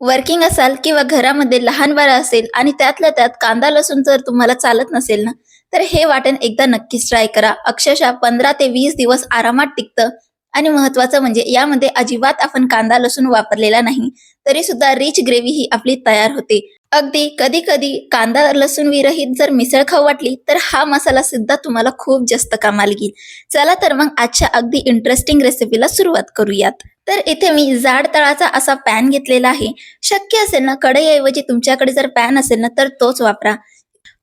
Working असाल किंवा घरामध्ये लहान बाळ असेल आणि त्यातल्या त्यात कांदा लसूण जर तुम्हाला चालत नसेल ना तर हे वाटण एकदा नक्कीच ट्राय करा. अक्षरशः पंधरा ते वीस दिवस आरामात टिकतं. आणि महत्वाचं म्हणजे यामध्ये अजिबात आपण कांदा लसूण वापरलेला नाही. तरी सुद्धा रिच ग्रेव्ही ही आपली तयार होते. अगदी कधी कधी कांदा लसूण विरहित जर मिसळ खाऊ वाटली तर हा मसाला सुद्धा तुम्हाला खूप जास्त कामाला येईल. चला तर मग आजच्या अगदी इंटरेस्टिंग रेसिपीला सुरुवात करूयात. तर इथे मी जाड तळाचा असा पॅन घेतलेला आहे. शक्य असेल ना कढईऐवजी तुमच्याकडे जर पॅन असेल ना तर तोच वापरा.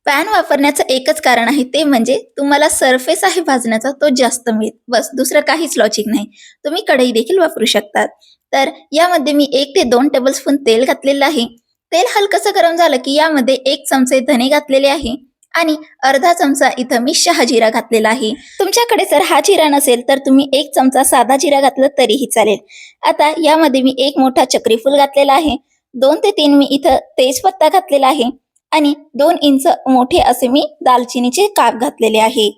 पॅन वापरण्याचं एकच कारण आहे ते म्हणजे तुम्हाला सरफेस आहे भाजण्याचा तो जास्त मिळेल. बस दुसरं काहीच लॉजिक नाही. तुम्ही कढई देखील वापरू शकतात. तर यामध्ये मी एक ते दोन टेबलस्पून तेल घातलेलं आहे. तेल हलकसं गरम झालं की यामध्ये एक चमचे धने घातलेले आहे आणि अर्धा चमचा इथं मी शहा जिरा घातलेला आहे. तुमच्याकडे जर हा जिरा नसेल तर तुम्ही एक चमचा साधा जिरा घातला तरीही चालेल. आता यामध्ये मी एक मोठा चक्रीफूल घातलेला आहे. दोन ते तीन मी इथं तेजपत्ता घातलेला आहे आणि दोन इंच मोठे असे मी दालचिनीचे काप घातलेले आहे.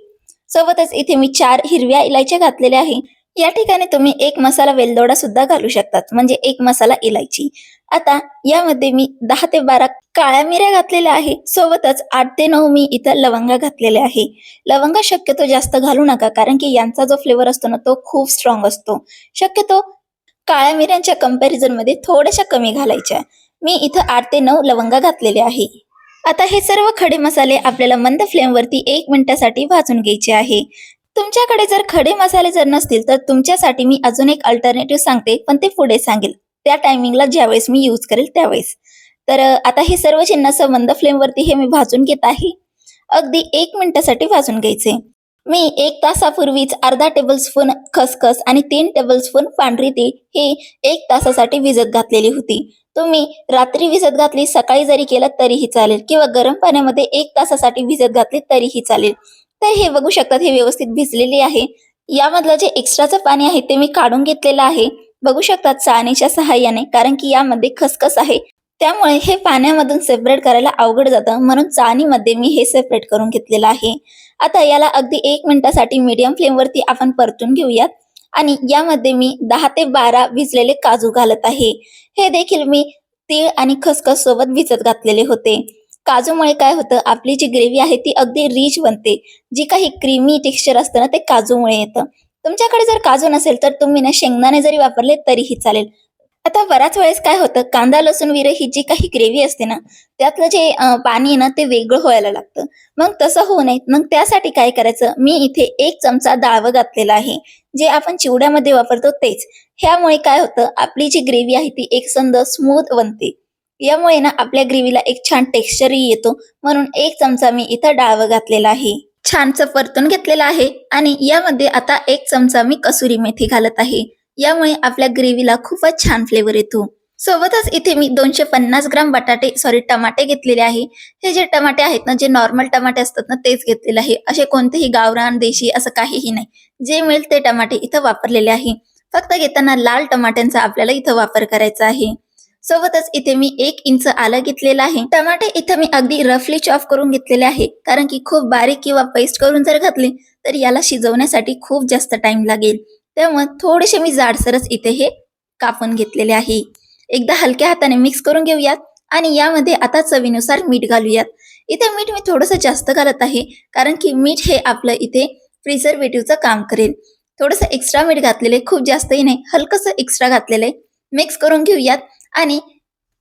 सोबतच इथे मी चार हिरव्या इलायच्या घातलेल्या आहे. या ठिकाणी तुम्ही एक मसाला वेलदोडा सुद्धा घालू शकतात म्हणजे एक मसाला इलायची. आता यामध्ये मी दहा ते बारा काळ्या मिऱ्या घातलेल्या आहे सोबतच आठ ते नऊ मी इथं लवंगा घातलेल्या आहे. लवंगा शक्यतो जास्त घालू नका कारण की यांचा जो फ्लेवर असतो ना तो खूप स्ट्रॉंग असतो. शक्यतो काळ्या मिऱ्यांच्या कंपॅरिझनमध्ये थोड्याशा कमी घालायच्या. मी इथं आठ ते नऊ लवंगा घातलेले आहे. आता हे सर्व खडे मसाले आपल्याला मंद फ्लेमवरती एक मिनिटासाठी भाजून घ्यायचे आहे. तुमच्याकडे जर खडे मसाले जर नसतील तर तुमच्यासाठी मी अजून एक अल्टरनेटिव्ह सांगते पण ते पुढे सांगेल. त्या टायमिंगला ज्यावेळेस मी यूज करेल त्यावेळेस. तर आता हे सर्व चिन्ह मंद फ्लेमवरती हे मी भाजून घेत आहे. अगदी एक मिनिटासाठी भाजून घ्यायचे. मी एक तासापूर्वीच अर्धा टेबलस्पून खसखस आणि तीन टेबलस्पून पांढरी तीळ हे एक तासासाठी विजत घातलेली होती. तुम्ही रात्री विजत घातली सकाळी जरी केलं तरीही चालेल किंवा गरम पाण्यामध्ये एक तासासाठी भिजत घातली तरीही चालेल. तर हे बघू शकतात हे व्यवस्थित भिजलेले आहे. यामधलं जे एक्स्ट्राचं पाणी आहे ते मी काढून घेतलेलं आहे. बघू शकतात चाळणीच्या सहाय्याने कारण की यामध्ये खसखस आहे. त्यामुळे हे पाण्यामधून सेपरेट करायला अवघड जातं म्हणून चाळणीमध्ये मी हे सेपरेट करून घेतलेलं आहे. आता याला अगदी एक मिनिटासाठी मीडियम फ्लेमवरती आपण परतून घेऊयात. आणि यामध्ये मी दहा ते बारा भिजलेले काजू घालत आहे. हे देखील मी तीळ आणि खसखस सोबत भिजत घातलेले होते. काजूमुळे काय होतं? आपली जी ग्रेव्ही आहे ती अगदी रिच बनते. जी काही क्रीमी टेक्स्चर असतं ना ते काजूमुळे येतं. तुमच्याकडे जर काजू नसेल तर तुम्ही ना शेंगदाणे जरी वापरले तरीही चालेल. आता बऱ्याच वेळेस काय होतं? कांदा लसूण विरे ही जी काही ग्रेव्ही असते ना त्यातलं जे पाणी आहे ना ते वेगळं व्हायला लागतं. मग तसं होऊ नये. मग त्यासाठी काय करायचं? मी इथे एक चमचा डाळवं घातलेला आहे. जे आपण चिवड्यामध्ये वापरतो तेच. ह्यामुळे काय होतं? आपली जी ग्रेव्ही आहे ती एकसंद स्मूथ बनते. यामुळे ना आपल्या ग्रेव्हीला एक छान टेक्स्चरही येतो. म्हणून एक चमचा मी इथं डाळवं घातलेला आहे. छानचं परतून घेतलेला आहे आणि यामध्ये आता एक चमचा मी कसुरी मेथी घालत आहे. यामुळे आपल्या ग्रेव्हीला खूपच छान फ्लेवर येतो. सोबतच इथे मी दोनशे पन्नास ग्राम बटाटे सॉरी टमाटे घेतलेले आहे. हे जे टमाटे आहेत ना जे नॉर्मल टमाटे असतात ना तेच घेतलेले आहे. असे कोणतेही गावरान देशी असं काहीही नाही. जे मिळेल ते टमाटे इथं वापरलेले आहे. फक्त घेताना लाल टमाट्यांचा आपल्याला इथं वापर करायचा आहे. सोबतच इथे मी एक इंच आलं घेतलेलं आहे. टमाटे इथं मी अगदी रफली चॉप करून घेतलेले आहे. कारण की खूप बारीक किंवा पेस्ट करून जर घातले तर याला शिजवण्यासाठी खूप जास्त टाइम लागेल. त्यामुळे थोडेसे मी जाडसरच इथे हे कापून घेतलेले आहे. एकदा हलक्या हाताने मिक्स करून घेऊयात आणि यामध्ये आता चवीनुसार मीठ घालूयात. इथे मीठ मी थोडंसं जास्त घालत आहे कारण की मीठ हे आपलं इथे प्रिझर्वेटिव्हचं काम करेल. थोडंसं एक्स्ट्रा मीठ घातलेले खूप जास्तही नाही हलकंसं एक्स्ट्रा घातलेलं आहे. मिक्स करून घेऊयात आणि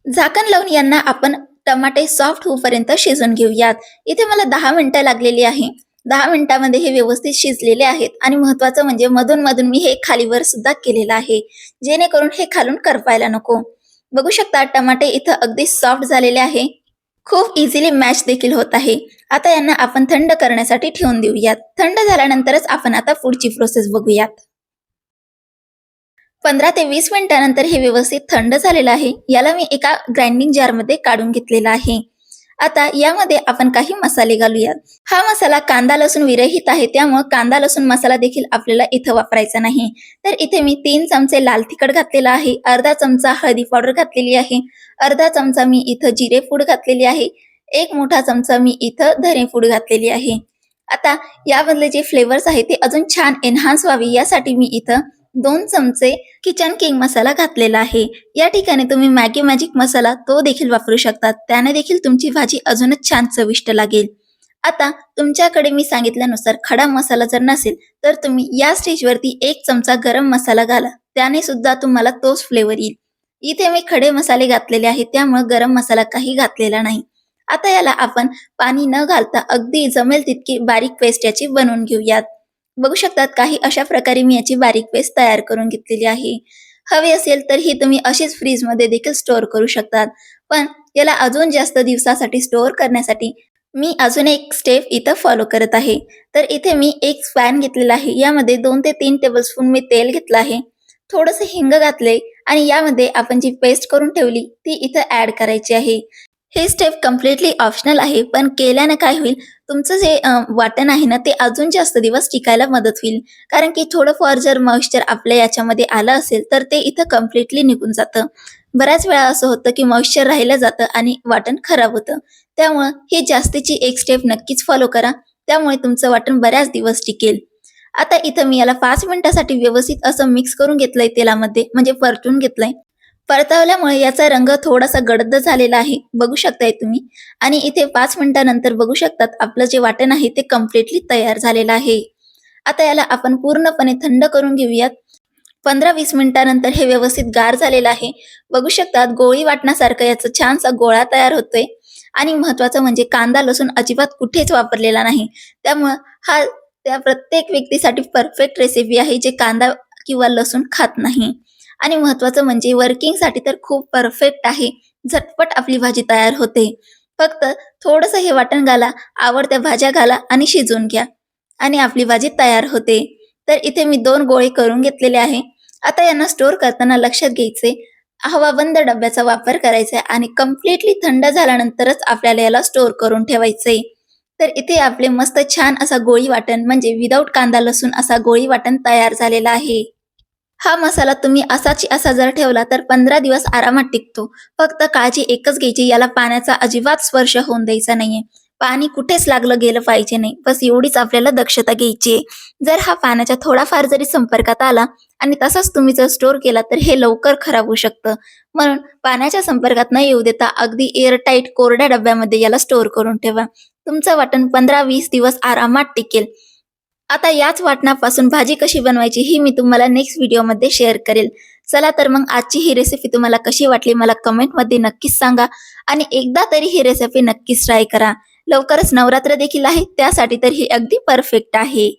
झाकण लावून यांना आपण टमाटे सॉफ्ट होऊपर्यंत शिजून घेऊयात. इथे मला दहा मिनिटं लागलेली आहे. दहा मिनिटामध्ये हे व्यवस्थित शिजलेले आहेत आणि महत्वाचं म्हणजे मधून मधून मी हे खालीवर सुद्धा केलेलं आहे. जेणेकरून हे खालून करपायला नको. बघू शकता टमाटे इथं अगदी सॉफ्ट झालेले आहे. खूप इझिली मॅच देखील होत आहे. आता यांना आपण थंड करण्यासाठी ठेवून देऊयात. थंड झाल्यानंतरच आपण आता पुढची प्रोसेस बघूयात. पंधरा ते वीस मिनिटानंतर हे व्यवस्थित थंड झालेलं आहे. याला मी एका ग्राइंडिंग जारमध्ये काढून घेतलेला आहे. आता यामध्ये आपण काही मसाले घालूयात हा मसाला कांदा लसूण विरहित आहे. त्यामुळे कांदा लसूण मसाला देखील आपल्याला इथं वापरायचा नाही. तर इथे मी तीन चमचे लाल तिखट घातलेला आहे. अर्धा चमचा हळदी पावडर घातलेली आहे. अर्धा चमचा मी इथं जिरे पूड घातलेली आहे. एक मोठा चमचा मी इथं धने पूड घातलेली आहे. आता यामधले जे फ्लेवर्स आहेत ते अजून छान एनहान्स व्हावे यासाठी मी इथं दोन चमचे किचन किंग मसाला घातलेला आहे. या ठिकाणी तुम्ही मॅगी मॅजिक मसाला तो देखील वापरू शकतात त्याने देखील तुमची भाजी अजूनच छान चविष्ट लागेल. आता तुमच्याकडे मी सांगितल्यानुसार खडा मसाला जर नसेल तर तुम्ही या स्टेजवरती एक चमचा गरम मसाला घाला. त्याने सुद्धा तुम्हाला तोच फ्लेवर येईल. इथे मी खडे मसाले घातलेले आहेत त्यामुळे गरम मसाला काही घातलेला नाही. आता याला आपण पाणी न घालता अगदी जमेल तितकी बारीक पेस्ट याची बनवून घेऊयात. बघू शकतात काही अशा प्रकारे मी याची बारीक पेस्ट तयार करून घेतलेली आहे. हवी असेल तर ही तुम्ही अशीच फ्रीजमध्ये देखील स्टोअर करू शकतात. पण याला अजून जास्त दिवसासाठी स्टोअर करण्यासाठी मी अजून एक स्टेप इथं फॉलो करत आहे. तर इथे मी एक पॅन घेतलेला आहे. यामध्ये दोन ते तीन टेबलस्पून मी तेल घेतलं आहे. थोडंसं हिंग घातले आणि यामध्ये आपण जी पेस्ट करून ठेवली ती इथं ऍड करायची आहे. हे स्टेप कम्प्लिटली ऑप्शनल आहे पण केल्यानं काय होईल? तुमचं जे वाटण आहे ना ते अजून जास्त दिवस टिकायला मदत होईल. कारण की थोडंफार जर मॉइश्चर आपल्या याच्यामध्ये आलं असेल तर ते इथं कम्प्लिटली निघून जातं. बऱ्याच वेळा असं होतं की मॉइश्चर राहिलं जातं आणि वाटण खराब होतं. त्यामुळं ही जास्तीची एक स्टेप नक्कीच फॉलो करा. त्यामुळे तुमचं वाटण बऱ्याच दिवस टिकेल. आता इथं मी याला पाच मिनिटासाठी व्यवस्थित असं मिक्स करून घेतलंय तेलामध्ये म्हणजे परतून घेतलंय. परतवल्यामुळे याचा रंग थोडासा गडद झालेला आहे. बघू शकताय तुम्ही. आणि इथे पाच मिनिटानंतर बघू शकतात आपलं जे वाटण आहे ते कम्प्लिटली तयार झालेलं आहे. आता याला आपण पूर्णपणे थंड करून घेऊयात. पंधरा वीस मिनिटानंतर हे व्यवस्थित गार झालेलं आहे. बघू शकतात गोळी वाटण्यासारखं याचा छानसा गोळा तयार होतोय. आणि महत्वाचं म्हणजे कांदा लसूण अजिबात कुठेच वापरलेला नाही. त्यामुळं हा त्या प्रत्येक व्यक्तीसाठी परफेक्ट रेसिपी आहे जे कांदा किंवा लसूण खात नाही. आणि महत्वाचं म्हणजे वर्किंगसाठी तर खूप परफेक्ट आहे. झटपट आपली भाजी तयार होते. फक्त थोडंसं हे वाटण घाला आवडत्या भाज्या घाला आणि शिजवून घ्या. आणि आपली भाजी तयार होते. तर इथे मी दोन गोळे करून घेतलेले आहे. आता यांना स्टोअर करताना लक्षात घ्यायचे. हवाबंद डब्याचा वापर करायचा आणि कम्प्लिटली थंड झाल्यानंतरच आपल्याला याला स्टोअर करून ठेवायचे. तर इथे आपले मस्त छान असा गोळी वाटण म्हणजे विदाऊट कांदा लसूण असा गोळी वाटण तयार झालेला आहे. हा मसाला तुम्ही असाची असा जर ठेवला तर पंधरा दिवस आरामात टिकतो. फक्त काळजी एकच घ्यायची याला पाण्याचा अजिबात स्पर्श होऊन द्यायचा नाहीये. पाणी कुठेच लागलं गेलं पाहिजे नाही. बस एवढीच आपल्याला दक्षता घ्यायची आहे. जर हा पाण्याच्या थोडाफार जरी संपर्कात आला आणि तसाच तुम्ही जर स्टोअर केला तर हे लवकर खराब होऊ शकतं. म्हणून पाण्याच्या संपर्कात न येऊ देता अगदी एअरटाईट कोरड्या डब्यामध्ये याला स्टोअर करून ठेवा. तुमचं वाटण पंधरा वीस दिवस आरामात टिकेल. आता याच वाटणापासून भाजी कशी बनवायची ही मी तुम्हाला नेक्स्ट व्हिडिओमध्ये शेअर करेल. चला तर मग आजची ही रेसिपी तुम्हाला कशी वाटली मला कमेंटमध्ये नक्कीच सांगा आणि एकदा तरी ही रेसिपी नक्कीच ट्राय करा. लवकरच नवरात्र देखील आहे त्यासाठी तर ही अगदी परफेक्ट आहे.